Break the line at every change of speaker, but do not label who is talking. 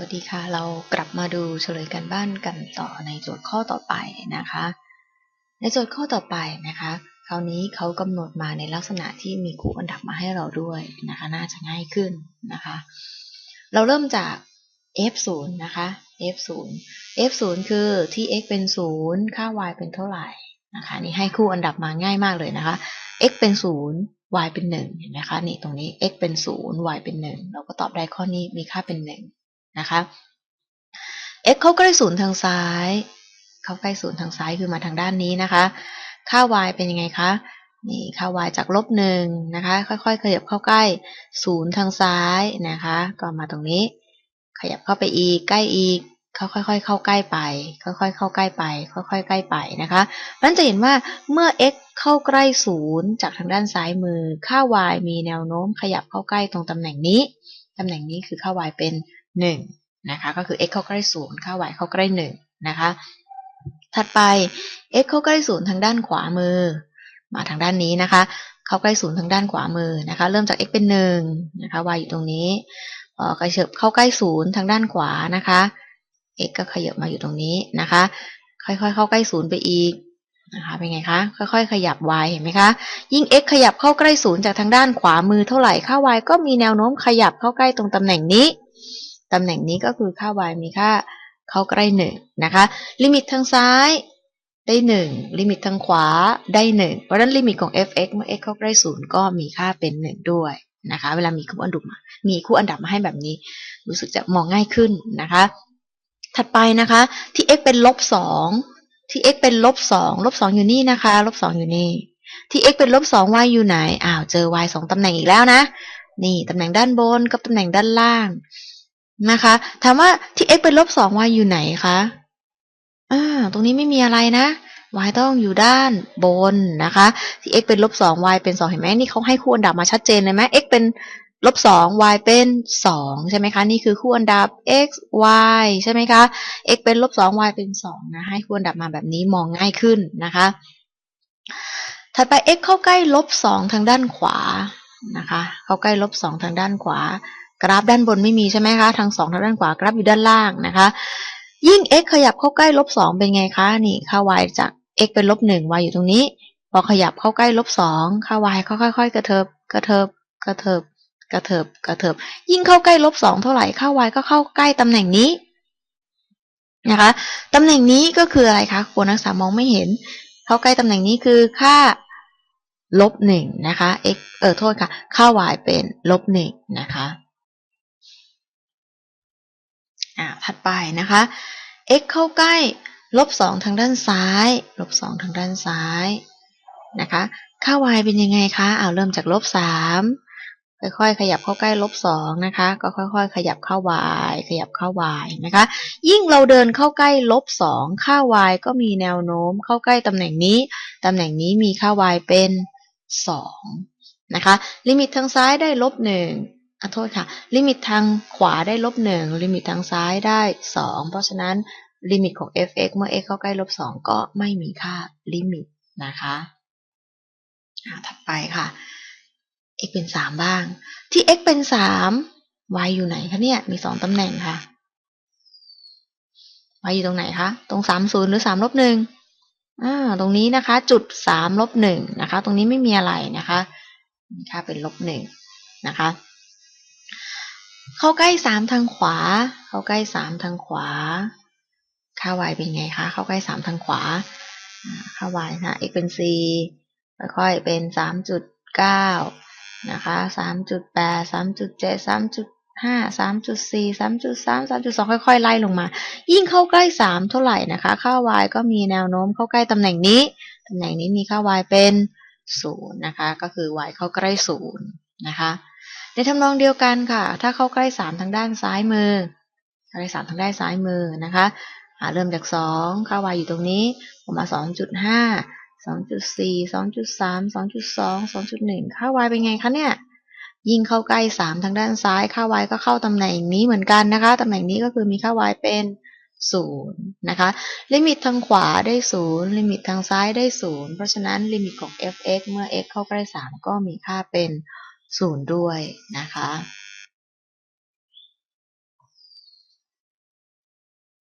วัสดีค่ะ เรากลับมาดูเฉลยกันบ้านกันต่อในโจทย์ข้อต่อไปนะคะ ในโจทย์ข้อต่อไปนะคะ คราวนี้เขากำหนดมาในลักษณะที่มีคู่อันดับมาให้เราด้วยนะคะ น่าจะง่ายขึ้นนะคะ เราเริ่มจาก f0 นะคะ f0 f0 คือที่ x เป็น 0 ค่า y เป็นเท่าไหร่นะคะ นี่ให้คู่อันดับมาง่ายมากเลยนะคะ x เป็น 0 y เป็น1เห็นไหมคะ นี่ตรงนี้ x เป็น 0 y เป็น 1 เราก็ตอบได้ข้อนี้มีค่าเป็น 1 นะคะ x เข้าใกล้ศูนย์ทางซ้าย เข้าใกล้ศูนย์ทางซ้ายคือมาทางด้านนี้นะคะ ค่า y เป็นยังไงคะนี่ค่า y จากลบหนึ่งนะคะ ค่อยๆ ขยับเข้าใกล้ศูนย์ทางซ้ายนะคะ ก็มาตรงนี้ ขยับเข้าไปอีกใกล้อีกค่อยๆ เข้าใกล้ไป ค่อยๆ เข้าใกล้ไป ค่อยๆ ใกล้ไปนะคะเพราะฉะนั้นจะเห็นว่าเมื่อ x เข้าใกล้ศูนย์จากทางด้านซ้ายมือ ค่า y มีแนวโน้มขยับเข้าใกล้ตรงตำแหน่งนี้ ตำแหน่งนี้คือค่า y เป็น 1นะคะก็คือ x เข้าใกล้ศูนย์ค่า y เข้าใกล้1นะคะถัดไป x เข้าใกล้ศูนย์ทางด้านขวามือ มาทางด้านนี้นะคะ เข้าใกล้ศูนย์ทางด้านขวามือนะคะเริ่มจาก x เป็น1นะคะ y อยู่ตรงนี้เออกระเถิบเข้าใกล้ศูนย์ทางด้านขวานะคะ x ก็ขยับมาอยู่ตรงนี้นะคะ ค่อยๆ เข้าใกล้ศูนย์ไปอีกนะคะเป็นไงคะค่อยๆ ขยับ y เห็นไหมคะ ยิ่ง x ขยับเข้าใกล้ศูนย์จากทางด้านขวามือเท่าไหร่ค่า y ก็มีแนวโน้มขยับเข้าใกล้ตรงตำแหน่งนี้ ตำแหน่งนี้ก็คือค่า y มีค่าเข้าใกล้หนึ่งนะคะ ลิมิตทางซ้ายได้หนึ่งลิมิตทางขวาได้หนึ่งเพราะฉะนั้นลิมิตของ f(x) เมื่อ x เข้าใกล้ศูนย์ก็มีค่าเป็นหนึ่งด้วยนะคะ เวลามีคู่อันดับมามีคู่อันดับมาให้แบบนี้ รู้สึกจะมองง่ายขึ้นนะคะ ถัดไปนะคะ ที่ x เป็นลบสองที่ x เป็นลบสองลบสองอยู่นี่นะคะลบสองอยู่นี่ที่ x เป็นลบสอง y อยู่ไหนอ้าวเจอ y สองตำแหน่งอีกแล้วนะ นี่ตำแหน่งด้านบนกับตำแหน่งด้านล่าง นะคะ ถามว่าที่ x เป็นลบสอง y อยู่ไหนคะอ่าตรงนี้ไม่มีอะไรนะ y ต้องอยู่ด้านบนนะคะ ที่ x เป็นลบสอง y เป็นสองเห็นไหมนี่เขาให้คู่อันดับมาชัดเจนเลยไหม x เป็นลบสอง y เป็นสองใช่ไหมคะ นี่คือคู่อันดับ x y ใช่ไหมคะ x เป็นลบสอง y เป็นสองนะ ให้คู่อันดับมาแบบนี้มองง่ายขึ้นนะคะ ถัดไป x เข้าใกล้ลบสองทางด้านขวานะคะ เข้าใกล้ลบสองทางด้านขวา กราฟด้านบนไม่มีใช่ไหมคะทางสองทางด้านขวากราฟอยู่ด้านล่างนะคะ ยิ่ง x ขยับเข้าใกล้ลบสองเป็นไงคะนี่ค่า y จาก x เป็นลบหนึ่ง y อยู่ตรงนี้ พอขยับเข้าใกล้ลบสองค่า y ค่อยๆ กระเถิบกระเถิบกระเถิบกระเถิบกระเถิบ ยิ่งเข้าใกล้ลบสองเท่าไหร่ค่า y ก็เข้าใกล้ตำแหน่งนี้นะคะตำแหน่งนี้ก็คืออะไรคะคนนักศึกษามองไม่เห็น เข้าใกล้ตำแหน่งนี้คือค่าลบหนึ่งนะคะ x เออโทษค่ะ ค่า y เป็นลบหนึ่งนะคะ อ่า ถัดไปนะคะ x เข้าใกล้ลบสองทางด้านซ้ายลบสองทางด้านซ้ายนะคะค่า y เป็นยังไงคะเอาเริ่มจากลบสามค่อยๆ ขยับเข้าใกล้ลบสองนะคะ ก็ค่อยๆ ขยับเข้า y ขยับเข้า y นะคะ ยิ่งเราเดินเข้าใกล้ลบสองค่า y ก็มีแนวโน้มเข้าใกล้ตำแหน่งนี้ ตำแหน่งนี้มีค่า y เป็นสองนะคะ ลิมิตทางซ้ายได้ลบหนึ่ง โทษค่ะ ลิมิตทางขวาได้ลบหนึ่งลิมิตทางซ้ายได้สองเพราะฉะนั้นลิมิตของ f(x) เมื่อ x เข้าใกล้ลบสองก็ไม่มีค่าลิมิตนะคะถัดไปค่ะ x เป็นสามบ้าง ที่ x เป็นสาม y อยู่ไหนคะเนี่ย มีสองตำแหน่งค่ะ y อยู่ตรงไหนคะ ตรงสามศูนย์หรือสามลบหนึ่งอ่า ตรงนี้นะคะ จุดสามลบหนึ่งนะคะ ตรงนี้ไม่มีอะไรนะคะ มีค่าเป็นลบหนึ่งนะคะ เข้าใกล้สามทางขวา เข้าใกล้สามทางขวา ค่า y เป็นไงคะ เข้าใกล้สามทางขวา ค่า y นะ x เป็น4ค่อยๆเป็นสามจุดเก้านะคะสามจุดแปดสามจุดเจ็ดสามจุดห้าสามจุดสี่สามจุดสามสามจุดสองค่อยๆ ไล่ลงมา ยิ่งเข้าใกล้สามเท่าไหร่นะคะ ค่า y ก็มีแนวโน้มเข้าใกล้ตำแหน่งนี้ ตำแหน่งนี้มีค่า y เป็นศูนย์นะคะ ก็คือ y เข้าใกล้ศูนย์นะคะ ในทำนองเดียวกันค่ะ ถ้าเข้าใกล้สามทางด้านซ้ายมือใกล้สามทางด้านซ้ายมือนะคะเริ่มจากสองค่า y อยู่ตรงนี้ผมมาสองจุดห้าสองจุดสี่สองจุดสามสองจุดสองสองจุดหนึ่งค่า y เป็นไงคะเนี่ยยิ่งเข้าใกล้สามทางด้านซ้ายค่า y ก็เข้าตำแหน่งนี้เหมือนกันนะคะตำแหน่งนี้ก็คือมีค่า y เป็นศูนย์นะคะลิมิตทางขวาได้ศูนย์ลิมิตทางซ้ายได้ศูนย์เพราะฉะนั้นลิมิตของ f(x) เมื่อ x เข้าใกล้สามก็มีค่าเป็น ศูนย์ด้วยนะคะ